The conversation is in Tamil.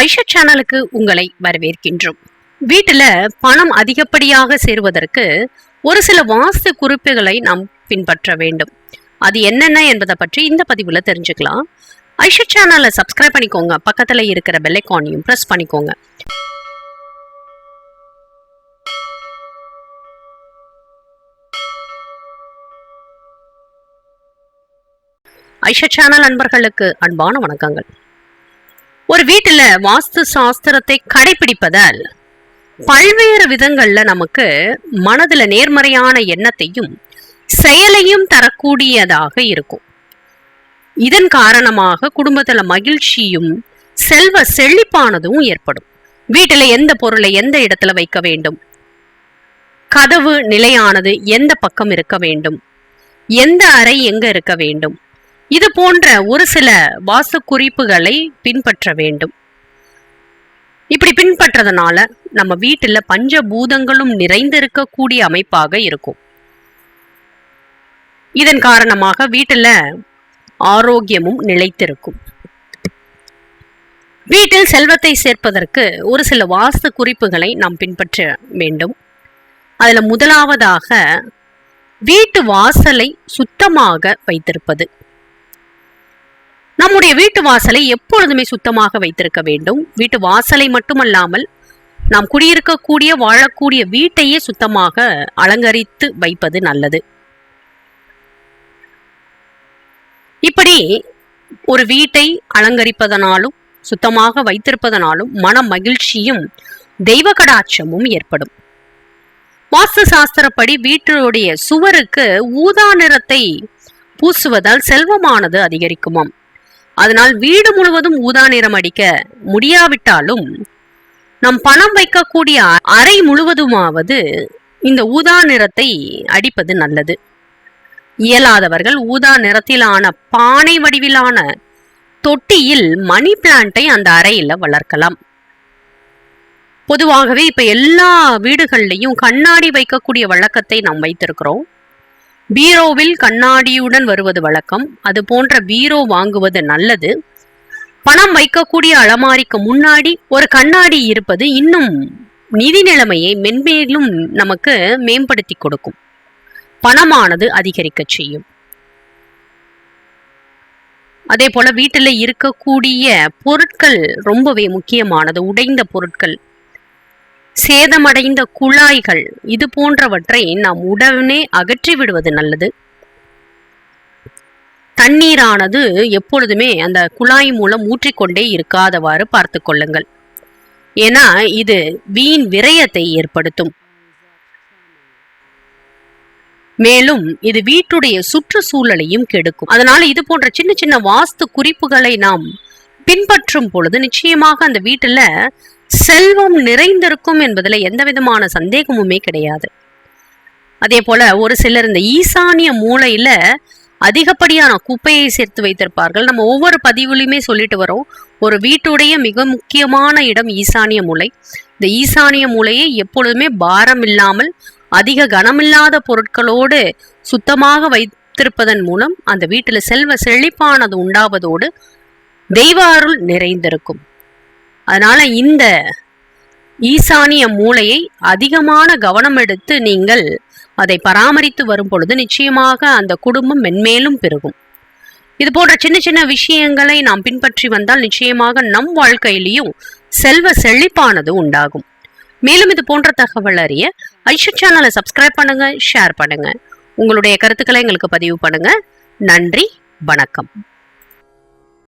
ஐஷா சேனலுக்கு உங்களை வரவேற்கின்றோம். வீட்டுல பணம் அதிகப்படியாக சேருவதற்கு ஒரு சில வாஸ்து குறிப்புகளை நாம் பின்பற்ற வேண்டும். அது என்னென்ன என்பதை பற்றி இந்த பதிவுல தெரிஞ்சுக்கலாம். ஐஷா சேனலை சப்ஸ்கிரைப் பண்ணிக்கோங்க. பக்கத்துல இருக்கிற பெல்லைக்கானையும் ப்ரெஸ் பண்ணிக்கோங்க. ஐஷா சேனல் அன்பர்களுக்கு அன்பான வணக்கங்கள். ஒரு வீட்டுல வாஸ்து சாஸ்திரத்தை கடைபிடிப்பதால் பல்வேறு விதங்கள்ல நமக்கு மனதுல நேர்மறையான எண்ணத்தையும் செயலையும் தரக்கூடியதாக இருக்கும். இதன் காரணமாக குடும்பத்துல மகிழ்ச்சியும் செல்வ செழிப்பானதும் ஏற்படும். வீட்டுல எந்த பொருளை எந்த இடத்துல வைக்க வேண்டும்? கதவு நிலையானது எந்த பக்கம் இருக்க வேண்டும்? எந்த அறை எங்க இருக்க வேண்டும்? இது போன்ற ஒரு சில வாஸ்து குறிப்புகளை பின்பற்ற வேண்டும். இப்படி பின்பற்றதுனால நம்ம வீட்டுல பஞ்சபூதங்களும் நிறைந்திருக்கக்கூடிய அமைப்பாக இருக்கும். இதன் காரணமாக வீட்டுல ஆரோக்கியமும் நிலைத்திருக்கும். வீட்டில் செல்வத்தை சேர்ப்பதற்கு ஒரு சில வாஸ்து குறிப்புகளை நாம் பின்பற்ற வேண்டும். அதில் முதலாவதாக வீட்டு வாசலை சுத்தமாக வைத்திருப்பது. நம்முடைய வீட்டு வாசலை எப்பொழுதுமே சுத்தமாக வைத்திருக்க வேண்டும். வீட்டு வாசலை மட்டுமல்லாமல் நாம் குடியிருக்கக்கூடிய வாழக்கூடிய வீட்டையே சுத்தமாக அலங்கரித்து வைப்பது நல்லது. இப்படி ஒரு வீட்டை அலங்கரிப்பதனாலும் சுத்தமாக வைத்திருப்பதனாலும் மன மகிழ்ச்சியும் தெய்வ கடாட்சமும் ஏற்படும். வாஸ்து சாஸ்திரப்படி வீட்டினுடைய சுவருக்கு ஊதா நிறத்தை பூசுவதால் செல்வமானது அதிகரிக்குமாம். அதனால் வீடு முழுவதும் ஊதா நிறம் அடிக்க முடியாவிட்டாலும் நம் பணம் வைக்கக்கூடிய அறை முழுவதுமாவது இந்த ஊதா நிறத்தை அடிப்பது நல்லது. இயலாதவர்கள் ஊதா நிறத்திலான பானை வடிவிலான தொட்டியில் மணி பிளான்ட்டை அந்த அறையில் வளர்க்கலாம். பொதுவாகவே இப்ப எல்லா வீடுகள்லையும் கண்ணாடி வைக்கக்கூடிய வழக்கத்தை நாம் வைத்திருக்கிறோம். பீரோவில் கண்ணாடியுடன் வருவது வழக்கம். அது போன்ற பீரோ வாங்குவது நல்லது. பணம் வைக்கக்கூடிய அலமாரிக்கு முன்னாடி ஒரு கண்ணாடி இருப்பது இன்னும் நிதி நிலைமையை மென்மேலும் நமக்கு மேம்படுத்தி கொடுக்கும். பணமானது அதிகரிக்க செய்யும். அதே போல வீட்டில் இருக்கக்கூடிய பொருட்கள் ரொம்பவே முக்கியமானது. உடைந்த பொருட்கள் சேதமடைந்த குழாய்கள். இது போன்றவற்றை நாம் உடனே அகற்றி விடுவது நல்லது. தண்ணீரானது எப்பொழுதுமே அந்த குழாய் மூலம் ஊற்றிக்கொண்டே இருக்காதவாறு பார்த்து கொள்ளுங்கள். ஏன்னா இது வீண் விரயத்தை ஏற்படுத்தும். மேலும் இது வீட்டுடைய சுற்றுச்சூழலையும் கெடுக்கும். அதனால இது போன்ற சின்ன சின்ன வாஸ்து குறிப்புகளை நாம் பின்பற்றும் பொழுது நிச்சயமாக அந்த வீட்டுல செல்வம் நிறைந்திருக்கும் என்பதில் எந்த விதமான சந்தேகமுமே கிடையாது. அதே போல ஒரு சிலர் இந்த ஈசானிய மூளையில அதிகப்படியான குப்பையை சேர்த்து வைத்திருப்பார்கள். நம்ம ஒவ்வொரு பதிவுலையுமே சொல்லிட்டு வரோம். ஒரு வீட்டுடைய மிக முக்கியமான இடம் ஈசானிய மூலை இந்த ஈசானிய மூளையை எப்பொழுதுமே பாரம் இல்லாமல் அதிக கனமில்லாத பொருட்களோடு சுத்தமாக வைத்திருப்பதன் மூலம் அந்த வீட்டில் செல்வ செழிப்பானது உண்டாவதோடு தெய்வ அருள் நிறைந்திருக்கும். அதனால இந்த ஈசானிய மூளையை அதிகமான கவனம் எடுத்து நீங்கள் அதை பராமரித்து வரும் பொழுது நிச்சயமாக அந்த குடும்பம் மென்மேலும் பெருகும். இது போன்ற சின்ன சின்ன விஷயங்களை நாம் பின்பற்றி வந்தால் நிச்சயமாக நம் வாழ்க்கையிலையும் செல்வ செழிப்பானது உண்டாகும். மேலும் இது போன்ற தகவல் அறிய ஐஷு சேனலை சப்ஸ்கிரைப் பண்ணுங்க ஷேர் பண்ணுங்க. உங்களுடைய கருத்துக்களை எங்களுக்கு பதிவு பண்ணுங்க. நன்றி வணக்கம்.